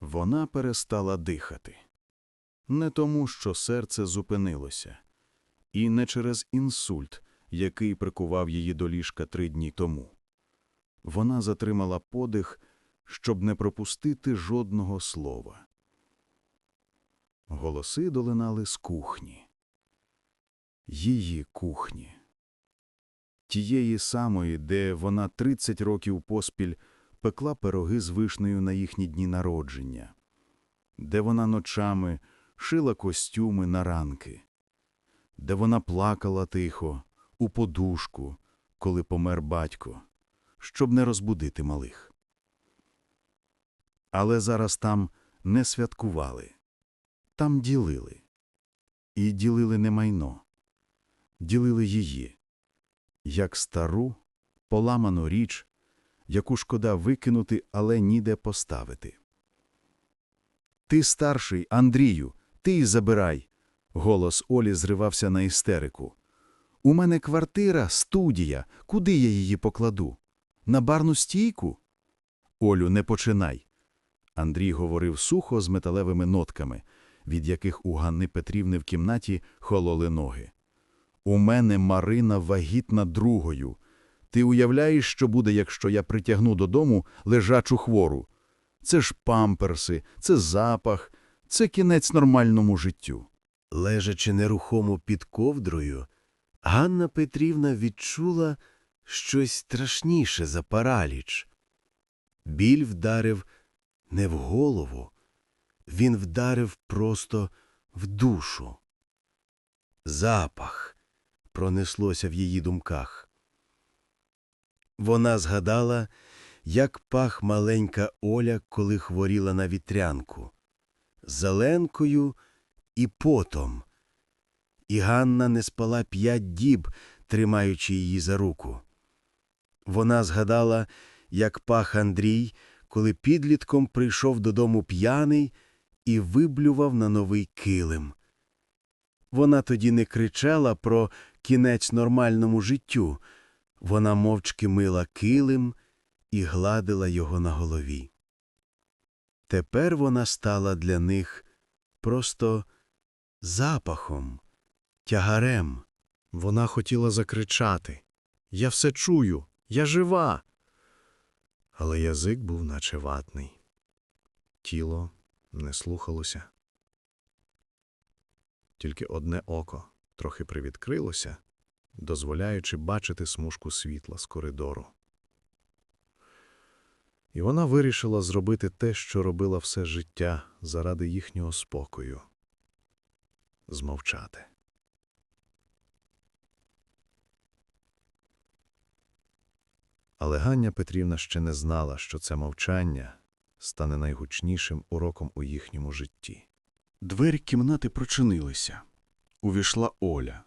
Вона перестала дихати. Не тому, що серце зупинилося, і не через інсульт, який прикував її до ліжка три дні тому. Вона затримала подих, щоб не пропустити жодного слова. Голоси долинали з кухні. Її кухні. Тієї самої, де вона 30 років поспіль пекла пироги з вишнею на їхні дні народження, де вона ночами шила костюми на ранки, де вона плакала тихо, у подушку, коли помер батько, щоб не розбудити малих. Але зараз там не святкували, там ділили. І ділили не майно, ділили її, як стару, поламану річ, яку шкода викинути, але ніде поставити. Ти старший, Андрію, ти й забирай. Голос Олі зривався на істерику. У мене квартира, студія. Куди я її покладу? На барну стійку? Олю, не починай. Андрій говорив сухо з металевими нотками, від яких у Ганни Петрівни в кімнаті хололи ноги. У мене Марина вагітна другою. Ти уявляєш, що буде, якщо я притягну додому лежачу хвору? Це ж памперси, це запах, це кінець нормальному життю. Лежачи нерухомо під ковдрою, Ганна Петрівна відчула щось страшніше за параліч. Біль вдарив не в голову, він вдарив просто в душу. Запах пронеслося в її думках. Вона згадала, як пах маленька Оля, коли хворіла на вітрянку, зеленкою і потом. І Ганна не спала п'ять діб, тримаючи її за руку. Вона згадала, як пах Андрій, коли підлітком прийшов додому п'яний і виблював на новий килим. Вона тоді не кричала про кінець нормальному життю. Вона мовчки мила килим і гладила його на голові. Тепер вона стала для них просто запахом, тягарем. Вона хотіла закричати Я все чую, я жива. Але язик був наче ватний. Тіло не слухалося. Тільки одне око трохи привідкрилося, дозволяючи бачити смужку світла з коридору. І вона вирішила зробити те, що робила все життя заради їхнього спокою — змовчати. Але Гання Петрівна ще не знала, що це мовчання стане найгучнішим уроком у їхньому житті. Двері кімнати прочинилися. Увійшла Оля.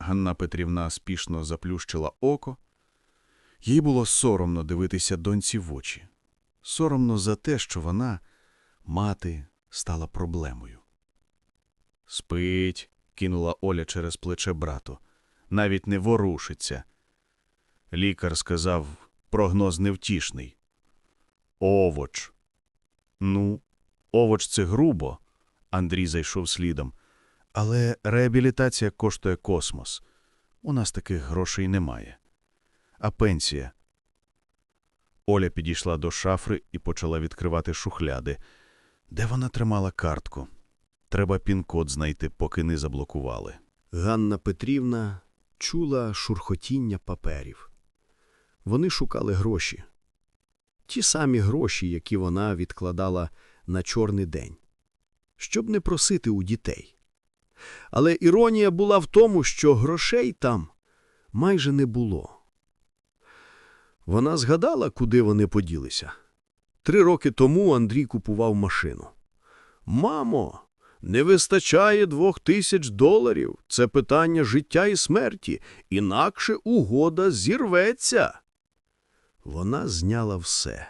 Ганна Петрівна спішно заплющила око. Їй було соромно дивитися доньці в очі. Соромно за те, що вона, мати, стала проблемою. Спить, кинула Оля через плече брату. Навіть не ворушиться. Лікар сказав, прогноз невтішний. Овоч. Ну, овоч це грубо. Андрій зайшов слідом. Але реабілітація коштує космос. У нас таких грошей немає. А пенсія? Оля підійшла до шафри і почала відкривати шухляди. Де вона тримала картку? Треба пін-код знайти, поки не заблокували. Ганна Петрівна чула шурхотіння паперів. Вони шукали гроші. Ті самі гроші, які вона відкладала на чорний день, щоб не просити у дітей. Але іронія була в тому, що грошей там майже не було. Вона згадала, куди вони поділися. Три роки тому Андрій купував машину. Мамо, не вистачає двох тисяч доларів. Це питання життя і смерті, інакше угода зірветься. Вона зняла все.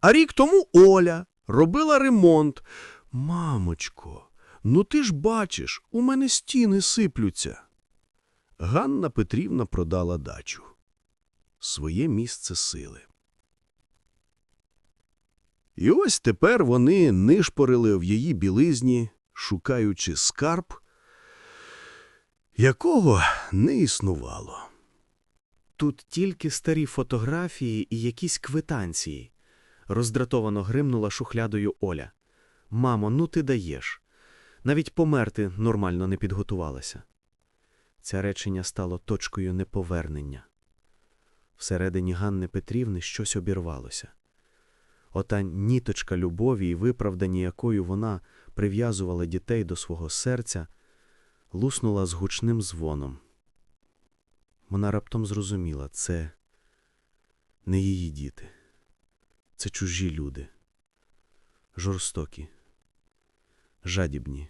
А рік тому Оля робила ремонт. Мамочко, ну ти ж бачиш, у мене стіни сиплються. Ганна Петрівна продала дачу. Своє місце сили. І ось тепер вони нишпорили в її білизні, шукаючи скарб, якого не існувало. Тут тільки старі фотографії і якісь квитанції. Роздратовано гримнула шухлядою Оля. Мамо, ну ти даєш. Навіть померти нормально не підготувалася. Це речення стало точкою неповернення. Всередині Ганни Петрівни щось обірвалося. Ота ніточка любові і виправдані якою вона прив'язувала дітей до свого серця, луснула з гучним дзвоном. Вона раптом зрозуміла, це не її діти, це чужі люди, жорстокі, жадібні,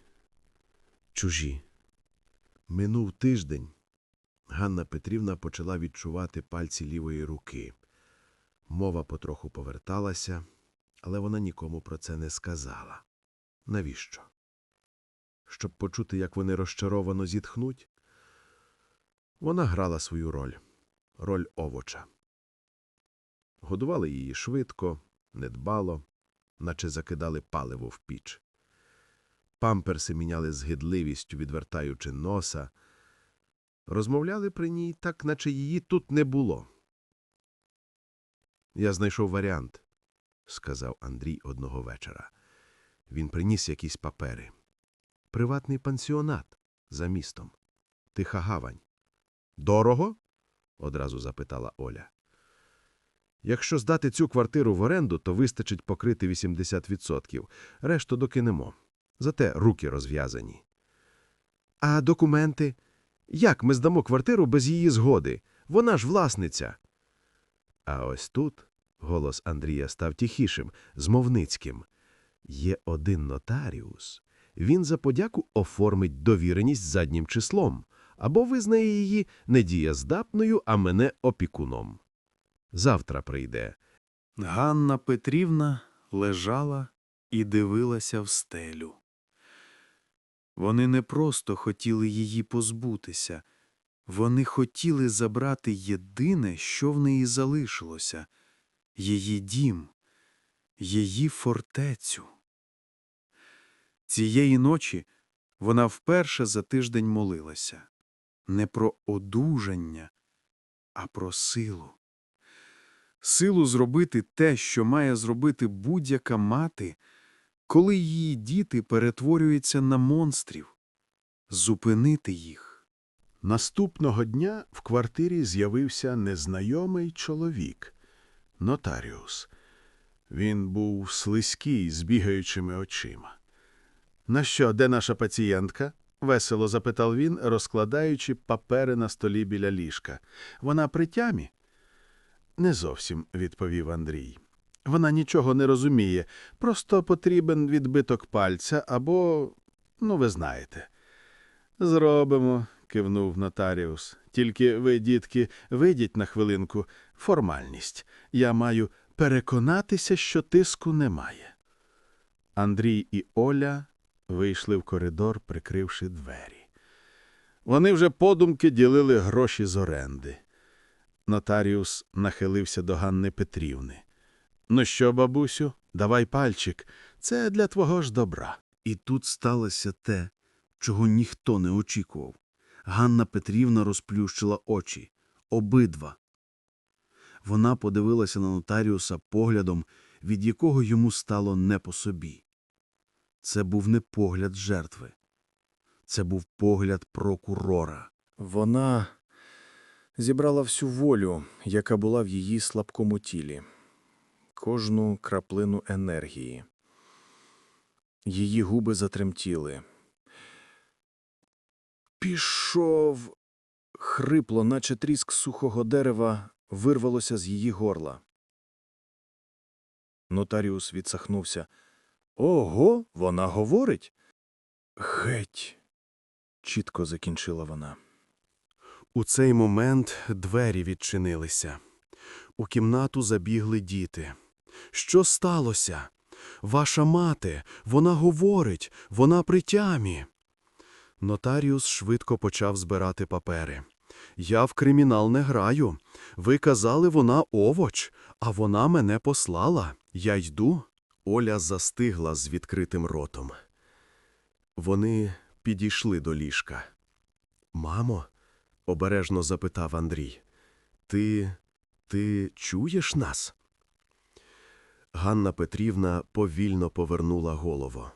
чужі. Минув тиждень. Ганна Петрівна почала відчувати пальці лівої руки. Мова потроху поверталася, але вона нікому про це не сказала. Навіщо? Щоб почути, як вони розчаровано зітхнуть? Вона грала свою роль — роль овоча. Годували її швидко, недбало, наче закидали паливо в піч. Памперси міняли з гидливістю, відвертаючи носа. Розмовляли при ній так, наче її тут не було. Я знайшов варіант, сказав Андрій одного вечора. Він приніс якісь папери. Приватний пансіонат за містом. Тиха гавань. Дорого? одразу запитала Оля. Якщо здати цю квартиру в оренду, то вистачить покрити 80%. Решту докинемо. Зате руки розв'язані. А документи? Як ми здамо квартиру без її згоди? Вона ж власниця. А ось тут голос Андрія став тихішим, змовницьким. Є один нотаріус. Він за подяку оформить довіреність заднім числом або визнає її недієздатною, а мене опікуном. Завтра прийде. Ганна Петрівна лежала і дивилася в стелю. Вони не просто хотіли її позбутися, вони хотіли забрати єдине, що в неї залишилося — її дім, її фортецю. Цієї ночі вона вперше за тиждень молилася не про одужання, а про силу. Силу зробити те, що має зробити будь-яка мати, коли її діти перетворюються на монстрів, зупинити їх. Наступного дня в квартирі з'явився незнайомий чоловік – нотаріус. Він був слизький з бігаючими очима. «На що, де наша пацієнтка?» – весело запитав він, розкладаючи папери на столі біля ліжка. «Вона при тямі?» «Не зовсім», – відповів Андрій. «Вона нічого не розуміє, просто потрібен відбиток пальця або, ну, ви знаєте». «Зробимо», – кивнув нотаріус. «Тільки ви, дітки, вийдіть на хвилинку. Формальність. Я маю переконатися, що тиску немає». Андрій і Оля вийшли в коридор, прикривши двері. Вони вже подумки ділили гроші з оренди. Нотаріус нахилився до Ганни Петрівни. «Ну що, бабусю, давай пальчик. Це для твого ж добра». І тут сталося те, чого ніхто не очікував. Ганна Петрівна розплющила очі. Обидва. Вона подивилася на нотаріуса поглядом, від якого йому стало не по собі. Це був не погляд жертви. Це був погляд прокурора. Вона зібрала всю волю, яка була в її слабкому тілі, кожну краплину енергії. Її губи затремтіли. Пішов. Хрипло, наче тріск сухого дерева, вирвалося з її горла. Нотаріус відсахнувся. Ого, вона говорить. Геть. Чітко закінчила вона. У цей момент двері відчинилися. У кімнату забігли діти. Що сталося? Ваша мати, вона говорить, вона при тямі. Нотаріус швидко почав збирати папери. Я в кримінал не граю. Ви казали, вона овоч, а вона мене послала. Я йду. Оля застигла з відкритим ротом. Вони підійшли до ліжка. Мамо, обережно запитав Андрій, ти. ти чуєш нас? Ганна Петрівна повільно повернула голову.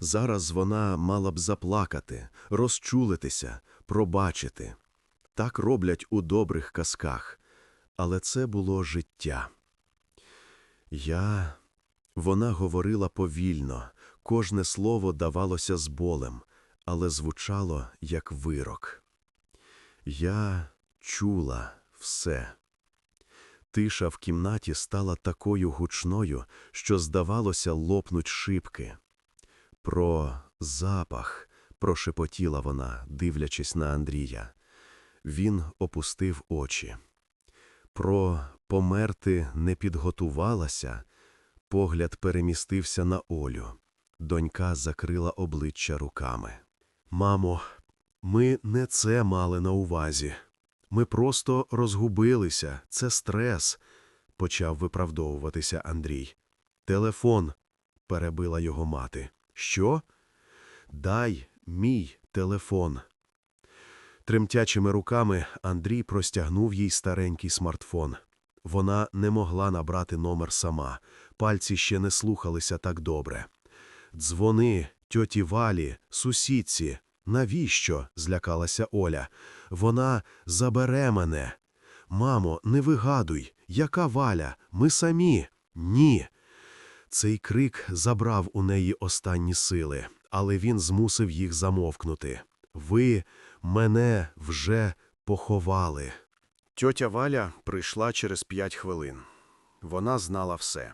Зараз вона мала б заплакати, розчулитися, пробачити. Так роблять у добрих казках, але це було життя. Я. Вона говорила повільно, кожне слово давалося з болем, але звучало як вирок. Я чула все. Тиша в кімнаті стала такою гучною, що, здавалося, лопнуть шибки. Про запах прошепотіла вона, дивлячись на Андрія. Він опустив очі. Про померти не підготувалася. Погляд перемістився на Олю. Донька закрила обличчя руками. Мамо, ми не це мали на увазі. Ми просто розгубилися, це стрес, почав виправдовуватися Андрій. Телефон, перебила його мати. Що? Дай мій телефон. Тремтячими руками Андрій простягнув їй старенький смартфон. Вона не могла набрати номер сама, пальці ще не слухалися так добре. Дзвони, тьоті Валі, сусідці. Навіщо? злякалася Оля. Вона забере мене. Мамо, не вигадуй, яка валя? Ми самі. Ні. Цей крик забрав у неї останні сили, але він змусив їх замовкнути. Ви мене вже поховали. Тьотя Валя прийшла через п'ять хвилин. Вона знала все.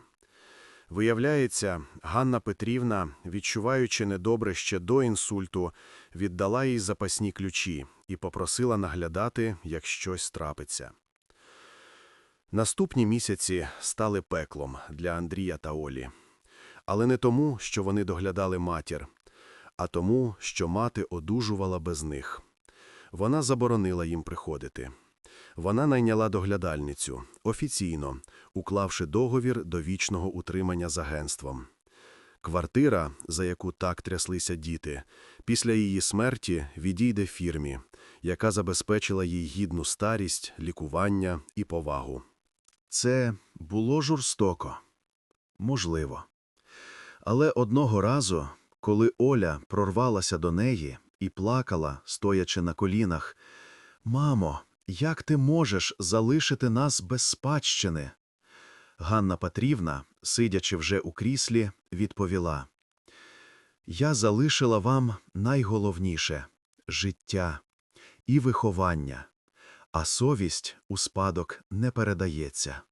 Виявляється, Ганна Петрівна, відчуваючи недобре ще до інсульту, віддала їй запасні ключі і попросила наглядати, як щось трапиться. Наступні місяці стали пеклом для Андрія та Олі. Але не тому, що вони доглядали матір, а тому, що мати одужувала без них. Вона заборонила їм приходити. Вона найняла доглядальницю офіційно, уклавши договір до вічного утримання з агентством. Квартира, за яку так тряслися діти, після її смерті відійде фірмі, яка забезпечила їй гідну старість, лікування і повагу. Це було жорстоко. Можливо. Але одного разу, коли Оля прорвалася до неї і плакала, стоячи на колінах, «Мамо, як ти можеш залишити нас без спадщини?» Ганна Петрівна, сидячи вже у кріслі, відповіла «Я залишила вам найголовніше – життя і виховання, а совість у спадок не передається».